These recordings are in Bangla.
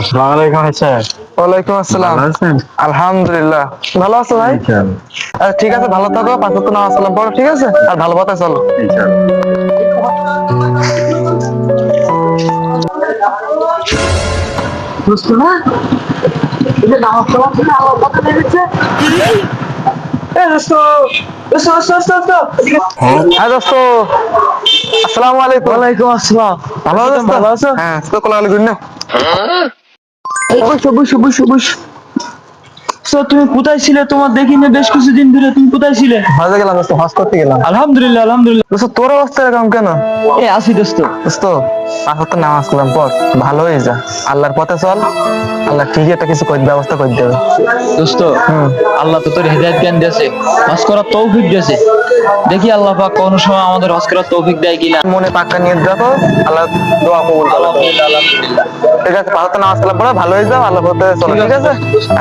আসসালামু আলাইকুম ওয়ালাইকুম আসসালাম। ভালো আলহামদুলিল্লাহ। ভালো আছো ভাই? আচ্ছা, ঠিক আছে ভালো থাকো পাঁচ তো নামাজ সালাম পড়ো ঠিক আছে? আর ভালো পথে চলো। ইনশাআল্লাহ হ্যাঁ। দোস্ত। আসসালামু আলাইকুম ওয়ালাইকুম আসসালাম। ভালো আছো ভালো আছো? হ্যাঁ তো গুন্না Oxe, bucho, bucho, bucho. তো তুমি কোথায় ছিলে? তোমার দেখিনি বেশ কিছুদিন ধরে তুমি কোথায় ছিলে? হজে গেলাম দোস্ত হজ করতে গেলাম। আলহামদুলিল্লাহ আলহামদুলিল্লাহ। দোস্ত তোর অবস্থা এরকম কেন? এ আসি দোস্ত। দোস্ত তো নামাজ কালাম পর ভালো হয়ে যা। আল্লাহর পথে চল। আল্লাহ ঠিকই একটা কিছু করে ব্যবস্থা করে দেবে। দোস্ত আল্লাহ তো তোর হেদায়ত জ্ঞান দিয়েছে। হজ করার তৌফিক দিয়েছে। দেখি আল্লাহ পাক কোন সময় আমাদের হজ করার তৌফিক দেয় কিনা। মনে পাক্কা নিয়ে রাখো। আল্লাহ দোয়া কবুল করো। আলহামদুলিল্লাহ ঠিক আছে পাঁচ তো নামাজ কালাম পড়ো ভালো হয়ে যাও আল্লাহ পথে চলো ঠিক আছে।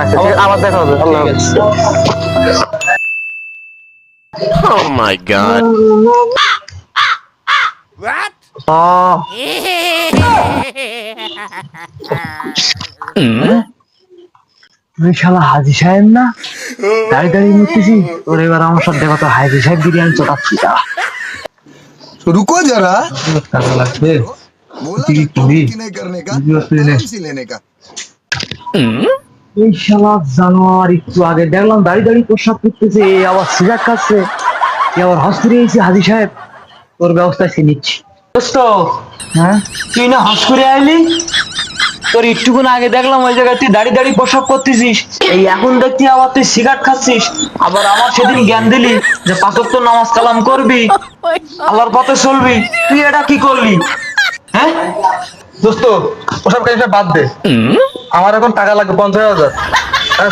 আচ্ছা ঠিক আবার দেখা হবে আল্লাহ ঠিক হাফেজ। আছে Oh my god. আহ, তুই শালা হাজি সাহেব না দাঁড়িয়ে দাঁড়িয়ে মুখতেছি তোর এবার আমার সাথে দেখো তো হাজি সাহেব বিরিয়ানি চটাচ্ছি তা रुको जरा টাকা লাগবে बोला ठीक ना, है, की नहीं करने का वीडियो से ले। आराम से लेने का এই শালা জানোয়ার একটু আগে দেখলাম দাঁড়িয়ে দাঁড়িয়ে প্রসাব করতেছে এ আবার খাচ্ছে এ আবার হসপিটালে এসেছে হাজি সাহেব তোর ব্যবস্থা সে নিচ্ছি। দোস্ত হ্যাঁ? তুই না হস করে আইলি? তোর একটুকুন আগে দেখলাম ওই জায়গায় তুই দাঁড়িয়ে দাঁড়িয়ে প্রসাব করতেছিস এই এখন দেখছি আবার তুই সিগারেট খাচ্ছিস আবার আমার সেদিন জ্ঞান দিলি যে পাঁচক তো নামাজ কালাম করবি আল্লাহর পথে চলবি তুই এটা কি করলি? হ্যাঁ? দোস্ত ওসব কাজ বাদ দে। আমার এখন টাকা লাগবে পঞ্চাশ হাজার।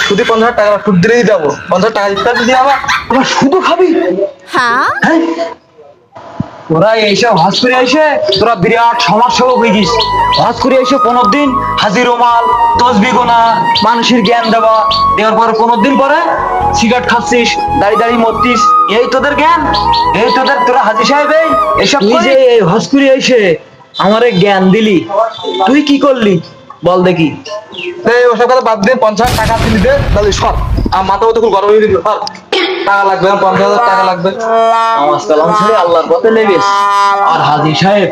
শুধু পঞ্চাশ হাজার টাকা সুদ দিলেই যাব পঞ্চাশ টাকা দিতে দিদি আমার আবার শুধু খাবি? হ্যাঁ? তোরা এইসব হজ করে এসে তোরা বিরাট সমাজ সেবক হয়ে গিস হজ করে এসে পনেরো দিন হাজির রোমাল তসবি গোনা মানুষের জ্ঞান দেওয়া দেওয়ার পরে পনেরো দিন পরে সিগারেট খাচ্ছিস দাঁড়িয়ে দাঁড়িয়ে মরতিস। এই তোদের জ্ঞান? এই তোদের তোরা হাজি সাহেব এই? এসব তুই যে এই করে এসে আমারে জ্ঞান দিলি। তুই কি করলি? বল দেখি। ওসব কথা বাদ দিয়ে পঞ্চাশ হাজার টাকা দিলি দে তাহলে সব আর মাথা মতো খুব গরম হয়ে সর। টাকা লাগবে পঞ্চাশ হাজার টাকা লাগবে। আমার সালাম ছেড়ে আল্লাহর পথে নেবে। আর হাজি সাহেব।